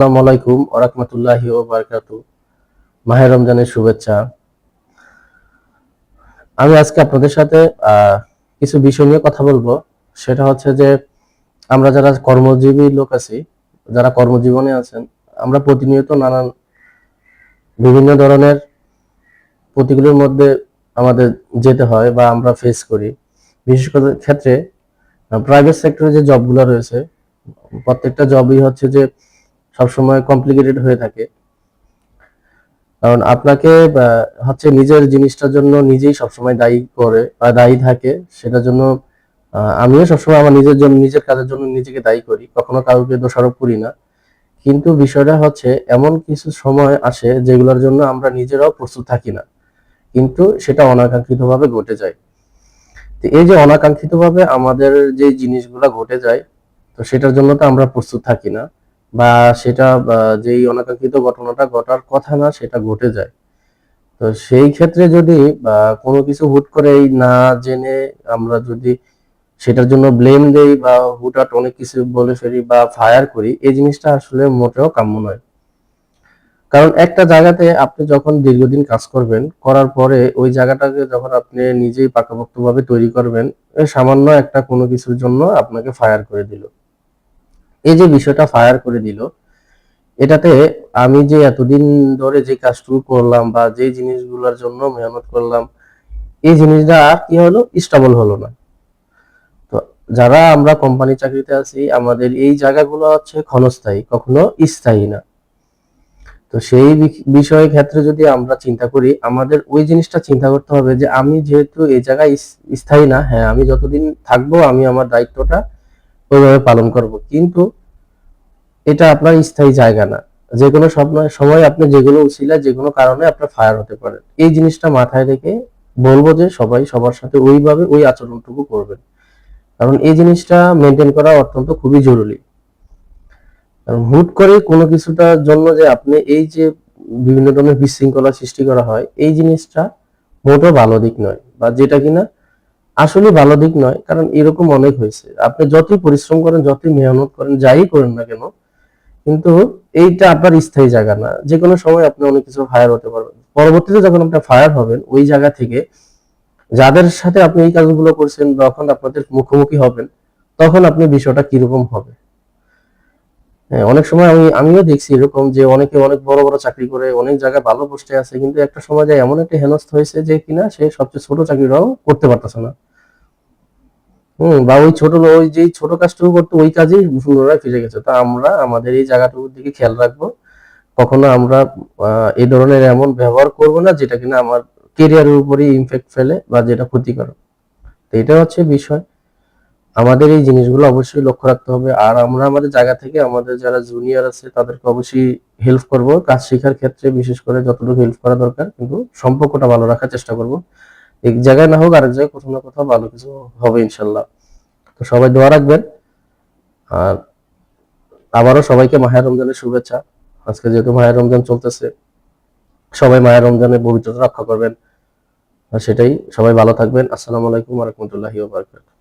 আসসালামু আলাইকুম ওরহমতুল্লাহি ও বারকাতু। মাহে রমজানের শুভেচ্ছা। আমি আজকে আপনাদের সাথে কিছু বিষয় নিয়ে কথা বলব। সেটা হচ্ছে যে, আমরা যারা কর্মজীবী লোক আছি, যারা কর্মজীবনে আছেন, আমরা প্রতিনিয়ত নানান বিভিন্ন ধরনের প্রতিকূলের মধ্যে আমাদের যেতে হয় বা আমরা ফেস করি। বিশেষ করে ক্ষেত্রে প্রাইভেট সেক্টরে যে জবগুলো রয়েছে, প্রত্যেকটা জবই হচ্ছে যে সবসময় কমপ্লিকেটেড হয়ে থাকে। কারণ আপনাকে হচ্ছে নিজের জিনিসটার জন্য নিজেই সবসময় দায়ী করে, বা, দায়ী থাকে। সেটার জন্য আমিও সবসময় আমার নিজের জন্য, নিজের কাজের জন্য নিজেকে দায়ী করি। কখনো কাউকে দোষারোপ করি না। কিন্তু বিষয়টা হচ্ছে, এমন কিছু সময় আসে যেগুলোর জন্য আমরা নিজেরাও প্রস্তুত থাকি না। কিন্তু সেটা অনাকাঙ্ক্ষিতভাবে ঘটে যায়। তো এই যে অনাকাঙ্ক্ষিতভাবে আমাদের যে জিনিসগুলো ঘটে যায়, তো সেটার জন্য তো আমরা প্রস্তুত থাকি না। বা সেটা যেই অনাকাঙ্ক্ষিত ঘটনাটা ঘটার কথা না, সেটা ঘটে যায়। তো সেই ক্ষেত্রে যদি কোনো কিছু হুট করেই না জেনে আমরা যদি সেটার জন্য ব্লেম দেই বা হুটহাট অনেক কিছু বলে ফেলি বা ফায়ার করি, এই জিনিসটা আসলে মোটেও কাম্য নয়। কারণ একটা জায়গাতে আপনি যখন দীর্ঘদিন কাজ করবেন, করার পরে ওই জায়গাটাকে যখন আপনি নিজেই পাকাপোক্তভাবে তৈরি করবেন সামান্য একটা কোনো কিছুর জন্য আপনাকে ফায়ার করে দিল। এই যে বিষয়টা ফায়ার করে দিল, এটাতে আমি যে এতদিন ধরে যে কাজটুকু করলাম বা যে জিনিসগুলোর জন্য মেহনত করলাম, এই জিনিসটা আর কি হলো? স্টেবল হলো না। তো যারা আমরা কোম্পানি চাকরিতে আছি, আমাদের এই জায়গাগুলো হচ্ছে ক্ষণস্থায়ী, কখনো স্থায়ী না। তো সেই বি- বিষয় ক্ষেত্রে যদি আমরা চিন্তা করি, আমাদের ওই জিনিসটা চিন্তা করতে হবে যে আমি যেহেতু এই জায়গায় স্থায়ী না হ্যাঁ আমি যতদিন থাকব, আমি আমার দায়িত্বটা ওইভাবে পালন করব। কিন্তু এটা আপনার স্থায়ী জায়গা না। যে কোনো সময় আপনি যেগুলো উচিলা যে কোনো কারণে আপনার ফায়ার হতে পারে। এই জিনিসটা মাথায় রেখে বলব যে সবাই সবার সাথে ওইভাবে ওই আচরণটুকু করবেন। কারণ এই জিনিসটা মেনটেন করা অত্যন্ত খুবই জরুরি। কারণ হুট করে কোনো কিছুটার জন্য যে আপনি এই যে বিভিন্ন ধরনের বিশৃঙ্খলা সৃষ্টি করা হয়, এই জিনিসটা মোটেও ভালো দিক নয়। বা যেটা কিনা আসলে ভালো দিক নয়, কারণ এরকম অনেক হয়েছে। আপনি যতই পরিশ্রম করেন, যতই মেহনত করেন, যাই করেন না কেন, কিন্তু এইটা আপনার স্থায়ী জায়গা না। যে কোনো সময় আপনি অনেক কিছু ফায়ার হতে পারবেন। পরবর্তীতে যখন আপনি ফায়ার হবেন, ওই জায়গা থেকে যাদের সাথে আপনি এই কাজগুলো করছেন যখন আপনাদের মুখোমুখি হবেন, তখন আপনি বিষয়টা কীরকম হবে? হ্যাঁ অনেক সময় আমি, আমিও দেখছি এরকম যে অনেকে অনেক বড় বড় চাকরি করে, অনেক জায়গায় ভালো পোস্টে আছে, কিন্তু একটা সময় যায় এমন একটা হেনস্থ হয়েছে যে কিনা সে সবচেয়ে ছোট চাকরিটাও করতে পারতেছে না। হম, বা ওই ছোট ওই যে ছোট কাজটুকু করতো, ওই কাজেই পুনরায় ফিরে গেছে। তা আমরা আমাদের এই জায়গাটুকুর দিকে খেয়াল রাখব। কখনো আমরা এই ধরনের এমন ব্যবহার করব না যেটা কিনা আমার কেরিয়ারের উপরে ইমপ্যাক্ট ফেলে বা যেটা ক্ষতিকর তো এটা হচ্ছে বিষয়। আমাদের এই জিনিসগুলো অবশ্যই লক্ষ্য রাখতে হবে। আর আমরা আমাদের জায়গা থেকে আমাদের যারা জুনিয়র আছে, তাদেরকে অবশ্যই হেল্প করব। কাজ শেখার ক্ষেত্রে বিশেষ করে যতটুকু হেল্প করা দরকার, কিন্তু সম্পর্কটা ভালো রাখার চেষ্টা করব। এক জায়গায় না হোক, আরেক জায়গায় কোথাও না কোথাও ভালো কিছু হবে ইনশাল্লাহ। তো সবাই দোয়া রাখবেন। আর আবারও সবাইকে মাহের রমজানের শুভেচ্ছা। আজকে যেহেতু মাহের রমজান চলতেছে, সবাই মায়ের রমজানের পবিত্রতা রক্ষা করবেন। আর সেটাই সবাই ভালো থাকবেন। আসসালামু আলাইকুম রহমতুল্লাহি ওয়া বারাকাতুহু।